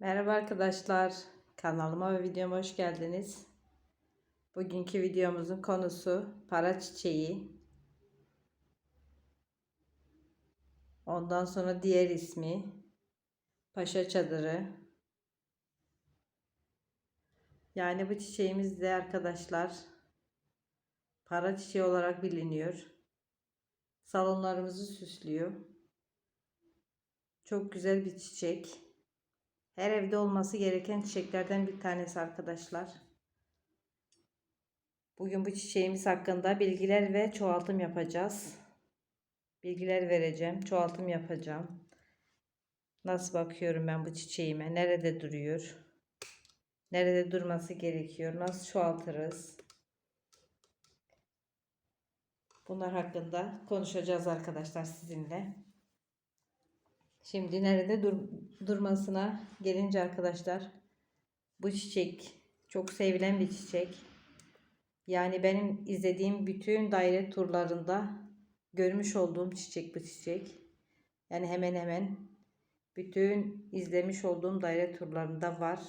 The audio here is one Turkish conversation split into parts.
Merhaba arkadaşlar. Kanalıma ve videoma hoş geldiniz. Bugünkü videomuzun konusu para çiçeği. Ondan sonra diğer ismi paşa çadırı. Yani bu çiçeğimiz de arkadaşlar para çiçeği olarak biliniyor. Salonlarımızı süslüyor. Çok güzel bir çiçek. Her evde olması gereken çiçeklerden bir tanesi arkadaşlar. Bugün bu çiçeğimiz hakkında bilgiler ve çoğaltım yapacağız. Bilgiler vereceğim, çoğaltım yapacağım. Nasıl bakıyorum ben bu çiçeğime? Nerede duruyor? Nerede durması gerekiyor? Nasıl çoğaltırız? Bunlar hakkında konuşacağız arkadaşlar sizinle. Şimdi nerede dur durmasına gelince arkadaşlar bu çiçek çok sevilen bir çiçek. Yani benim izlediğim bütün daire turlarında görmüş olduğum çiçek bu çiçek. Yani hemen hemen bütün izlemiş olduğum daire turlarında var.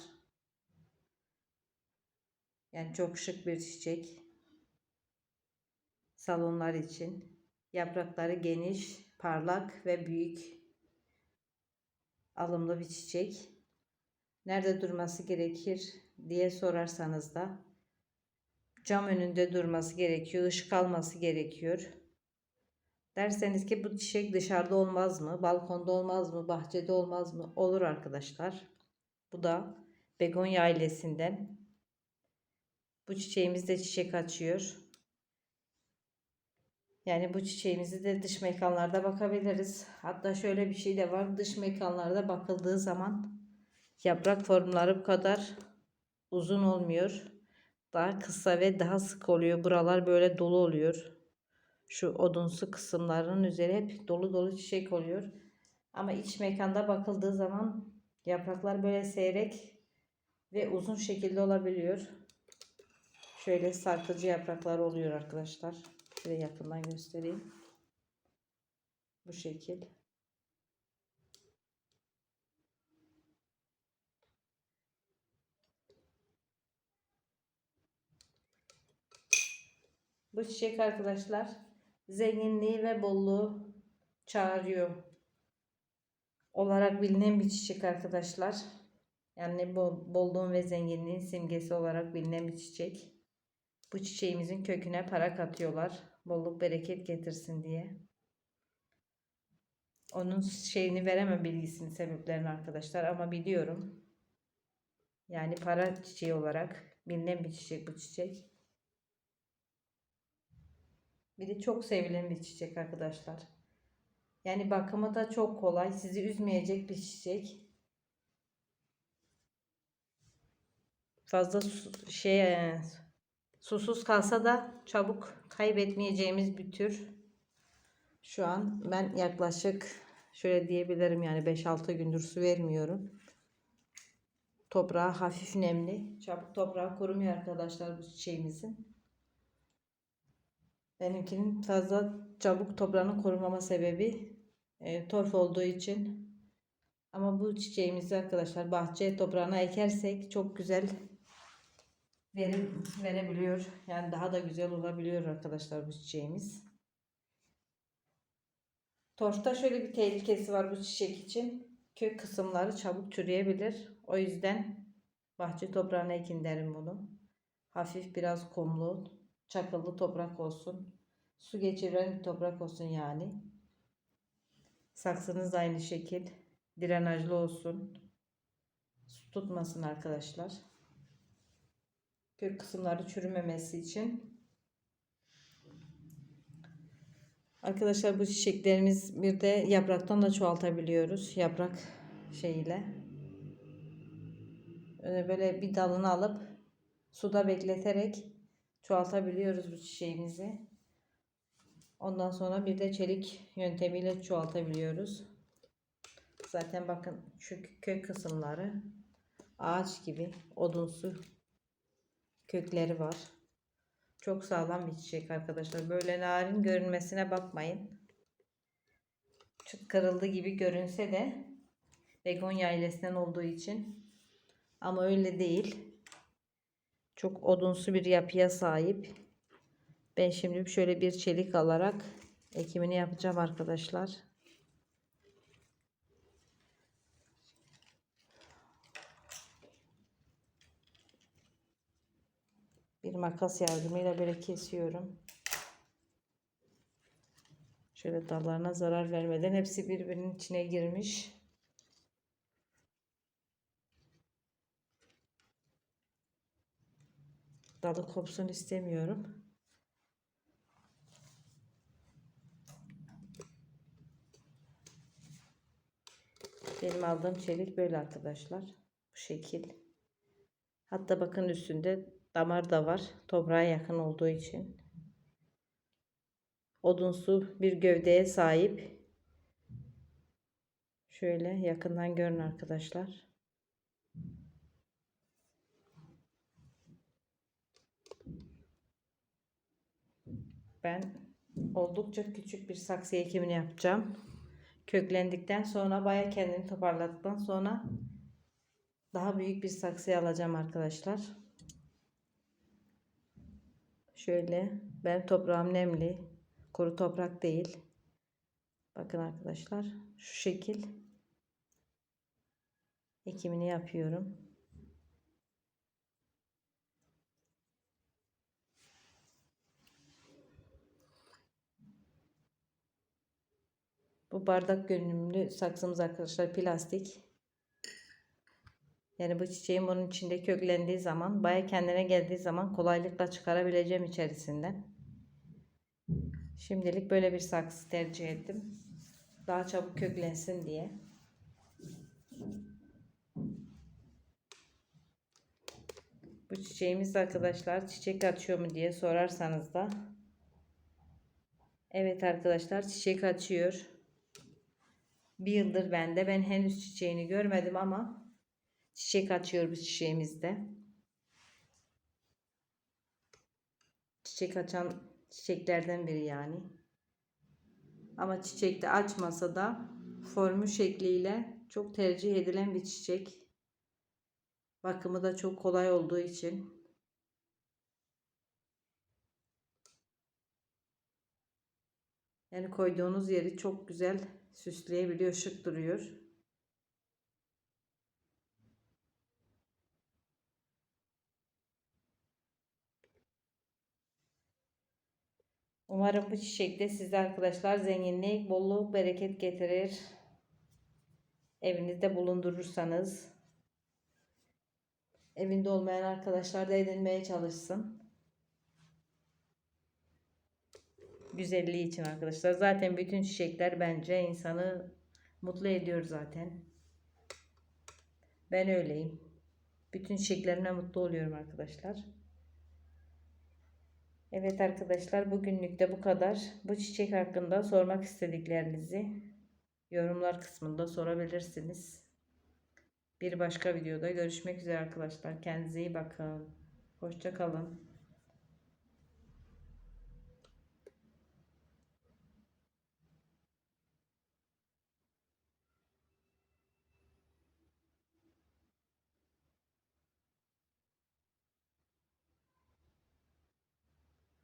Yani çok şık bir çiçek. Salonlar için. Yaprakları geniş, parlak ve büyük alımlı bir çiçek. Nerede durması gerekir diye sorarsanız da cam önünde durması gerekiyor, ışık alması gerekiyor. Derseniz ki bu çiçek dışarıda olmaz mı? Balkonda olmaz mı? Bahçede olmaz mı? Olur arkadaşlar. Bu da begonya ailesinden. Bu çiçeğimiz de çiçek açıyor. Yani bu çiçeğimizi de dış mekanlarda bakabiliriz. Hatta şöyle bir şey de var. Dış mekanlarda bakıldığı zaman yaprak formları bu kadar uzun olmuyor. Daha kısa ve daha sık oluyor. Buralar böyle dolu oluyor. Şu odunsu kısımların üzeri hep dolu dolu çiçek oluyor. Ama iç mekanda bakıldığı zaman yapraklar böyle seyrek ve uzun şekilde olabiliyor. Şöyle sarkıcı yapraklar oluyor arkadaşlar. Şöyle yakından göstereyim. Bu şekil. Bu çiçek arkadaşlar zenginliği ve bolluğu çağırıyor. Olarak bilinen bir çiçek arkadaşlar. Yani bol, bolluğun ve zenginliğin simgesi olarak bilinen bir çiçek. Bu çiçeğimizin köküne para katıyorlar. Bolluk bereket getirsin diye. Onun şeyini veremem bilgisini sebeplerini arkadaşlar ama biliyorum. Yani para çiçeği olarak bilinen bir çiçek bu çiçek. Bir de çok sevilen bir çiçek arkadaşlar. Yani bakımı da çok kolay. Sizi üzmeyecek bir çiçek. Fazla şey Susuz kalsa da çabuk kaybetmeyeceğimiz bir tür. Şu an ben yaklaşık şöyle diyebilirim yani 5-6 gündür su vermiyorum. Toprağı hafif nemli. Çabuk toprağı kurumuyor arkadaşlar bu çiçeğimizin. Benimkinin fazla çabuk toprağının kurumama sebebi e, torf olduğu için. Ama bu çiçeğimizi arkadaşlar bahçe toprağına ekersek çok güzel verim verebiliyor. Yani daha da güzel olabiliyor arkadaşlar bu çiçeğimiz. Torfta şöyle bir tehlikesi var bu çiçek için. Kök kısımları çabuk çürüyebilir. O yüzden bahçe toprağına ekin derim bunu. Hafif biraz kumlu, çakıllı toprak olsun. Su geçiren bir toprak olsun yani. Saksınız aynı şekil. Drenajlı olsun. Su tutmasın arkadaşlar kök kısımları çürümemesi için. Arkadaşlar bu çiçeklerimiz bir de yapraktan da çoğaltabiliyoruz. Yaprak şeyiyle. Böyle bir dalını alıp suda bekleterek çoğaltabiliyoruz bu çiçeğimizi. Ondan sonra bir de çelik yöntemiyle çoğaltabiliyoruz. Zaten bakın şu kök kısımları ağaç gibi odunsu kökleri var. Çok sağlam bir çiçek arkadaşlar. Böyle narin görünmesine bakmayın. Çıt kırıldı gibi görünse de Begonya ailesinden olduğu için. Ama öyle değil. Çok odunsu bir yapıya sahip. Ben şimdi şöyle bir çelik alarak ekimini yapacağım arkadaşlar. Bir makas yardımıyla böyle kesiyorum. Şöyle dallarına zarar vermeden hepsi birbirinin içine girmiş. Dalı kopsun istemiyorum. Benim aldığım çelik böyle arkadaşlar. Bu şekil. Hatta bakın üstünde damar da var. Toprağa yakın olduğu için. Odunsu bir gövdeye sahip. Şöyle yakından görün arkadaşlar. Ben oldukça küçük bir saksı ekimini yapacağım. Köklendikten sonra baya kendini toparladıktan sonra daha büyük bir saksıya alacağım arkadaşlar. Şöyle ben toprağım nemli. Kuru toprak değil. Bakın arkadaşlar şu şekil ekimini yapıyorum. Bu bardak görünümlü saksımız arkadaşlar plastik. Yani bu çiçeğim onun içinde köklendiği zaman, baya kendine geldiği zaman kolaylıkla çıkarabileceğim içerisinden. Şimdilik böyle bir saksı tercih ettim. Daha çabuk köklensin diye. Bu çiçeğimiz arkadaşlar çiçek açıyor mu diye sorarsanız da Evet arkadaşlar çiçek açıyor. Bir yıldır bende. Ben henüz çiçeğini görmedim ama çiçek açıyor bu çiçeğimizde. Çiçek açan çiçeklerden biri yani. Ama çiçekte açmasa da formu şekliyle çok tercih edilen bir çiçek. Bakımı da çok kolay olduğu için. Yani koyduğunuz yeri çok güzel süsleyebiliyor, şık duruyor. Umarım bu çiçek de size arkadaşlar zenginlik, bolluk, bereket getirir. Evinizde bulundurursanız. Evinde olmayan arkadaşlar da edinmeye çalışsın. Güzelliği için arkadaşlar. Zaten bütün çiçekler bence insanı mutlu ediyor zaten. Ben öyleyim. Bütün çiçeklerime mutlu oluyorum arkadaşlar. Evet arkadaşlar bugünlük de bu kadar. Bu çiçek hakkında sormak istediklerinizi yorumlar kısmında sorabilirsiniz. Bir başka videoda görüşmek üzere arkadaşlar. Kendinize iyi bakın. Hoşça kalın.